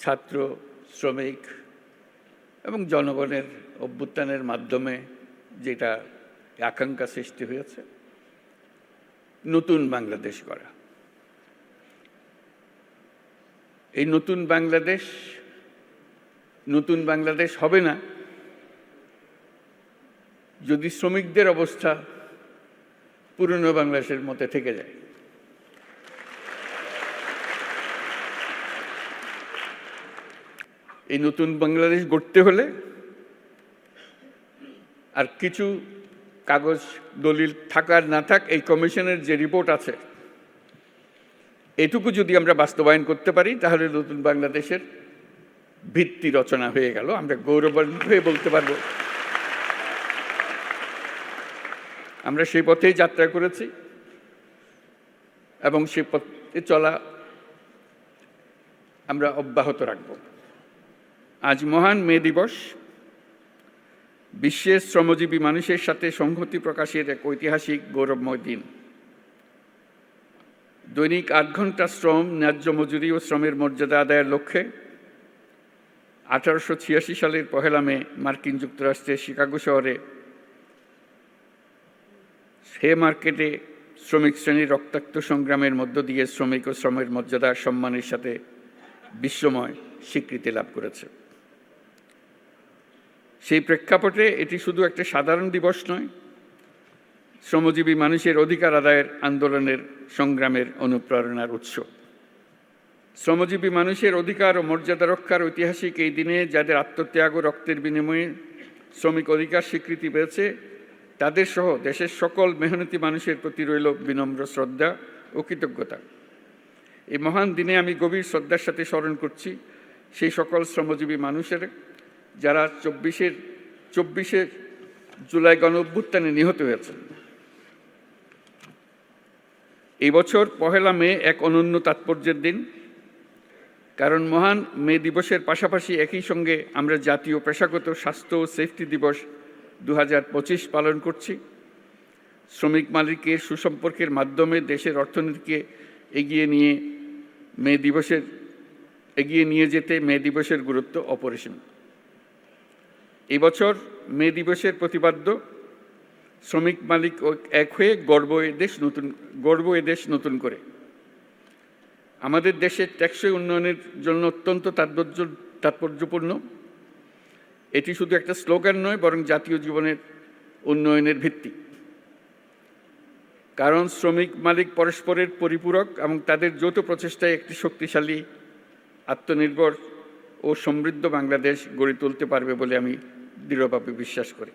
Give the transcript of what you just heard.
ছাত্র, শ্রমিক এবং জনগণের অভ্যুত্থানের মাধ্যমে যেটা আকাঙ্ক্ষা সৃষ্টি হয়েছে, নতুন বাংলাদেশ করা এই নতুন বাংলাদেশ নতুন বাংলাদেশ হবে না যদি শ্রমিকদের অবস্থা পুরনো বাংলাদেশের মধ্যে থেকে যায়। এই নতুন বাংলাদেশ গড়তে হলে আর কিছু কাগজ দলিল থাকার না থাক, এই কমিশনের যে রিপোর্ট আছে, এটুকু যদি আমরা বাস্তবায়ন করতে পারি, তাহলে নতুন বাংলাদেশের ভিত্তি রচনা হয়ে গেল। আমরা গৌরবান্বিত হয়ে বলতে পারব। আমরা সেই পথেই যাত্রা করেছি এবং সেই পথে চলা আমরা অব্যাহত রাখব। আজ মহান মে দিবস। বিশ্বের শ্রমজীবী মানুষের সাথে সংহতি প্রকাশের এক ঐতিহাসিক গৌরবময় দিন। দৈনিক আট ঘণ্টা শ্রম, ন্যায্য মজুরি ও শ্রমের মর্যাদা আদায়ের লক্ষ্যে আঠারোশো ছিয়াশি সালের পহেলা মে মার্কিন যুক্তরাষ্ট্রের শিকাগো শহরে হে মার্কেটে শ্রমিক শ্রেণির রক্তাক্ত সংগ্রামের মধ্য দিয়ে শ্রমিক ও শ্রমের মর্যাদা সম্মানের সাথে বিশ্বময় স্বীকৃতি লাভ করেছে। সেই প্রেক্ষাপটে এটি শুধু একটা সাধারণ দিবস নয়, শ্রমজীবী মানুষের অধিকার আদায়ের আন্দোলনের সংগ্রামের অনুপ্রেরণার উৎস। শ্রমজীবী মানুষের অধিকার ও মর্যাদা রক্ষার ঐতিহাসিক এই দিনে যাদের আত্মত্যাগ ও রক্তের বিনিময়ে শ্রমিক অধিকার স্বীকৃতি পেয়েছে, তাদের সহ দেশের সকল মেহনতি মানুষের প্রতি রইল বিনম্র শ্রদ্ধা ও কৃতজ্ঞতা। এই মহান দিনে আমি গভীর শ্রদ্ধার সাথে স্মরণ করছি সেই সকল শ্রমজীবী মানুষের যারা চব্বিশের চব্বিশে জুলাই গণ অভ্যুত্থানে নিহত হয়েছেন। এই বছর পহেলা মে এক অনন্য তাৎপর্যের দিন। কারণ মহান মে দিবসের পাশাপাশি একই সঙ্গে আমরা জাতীয় পেশাগত স্বাস্থ্য ও সেফটি দিবস দু হাজার পঁচিশ পালন করছি। শ্রমিক মালিকের সুসম্পর্কের মাধ্যমে দেশের অর্থনীতিকে এগিয়ে নিয়ে মে দিবসের, এগিয়ে নিয়ে যেতে মে দিবসের গুরুত্ব অপরিসীম। এবছর মে দিবসের প্রতিপাদ্য, শ্রমিক মালিক এক হয়ে গর্ব দেশ নতুন, গর্ব দেশ নতুন করে। আমাদের দেশের টেকসই উন্নয়নের জন্য অত্যন্ত তাৎপর্য, তাৎপর্যপূর্ণ। এটি শুধু একটা স্লোগান নয়, বরং জাতীয় জীবনের উন্নয়নের ভিত্তি। কারণ শ্রমিক মালিক পরস্পরের পরিপূরক এবং তাদের যৌথ প্রচেষ্টায় একটি শক্তিশালী, আত্মনির্ভর ও সমৃদ্ধ বাংলাদেশ গড়ে তুলতে পারবে বলে আমি দৃঢ়ভাবে বিশ্বাস করি।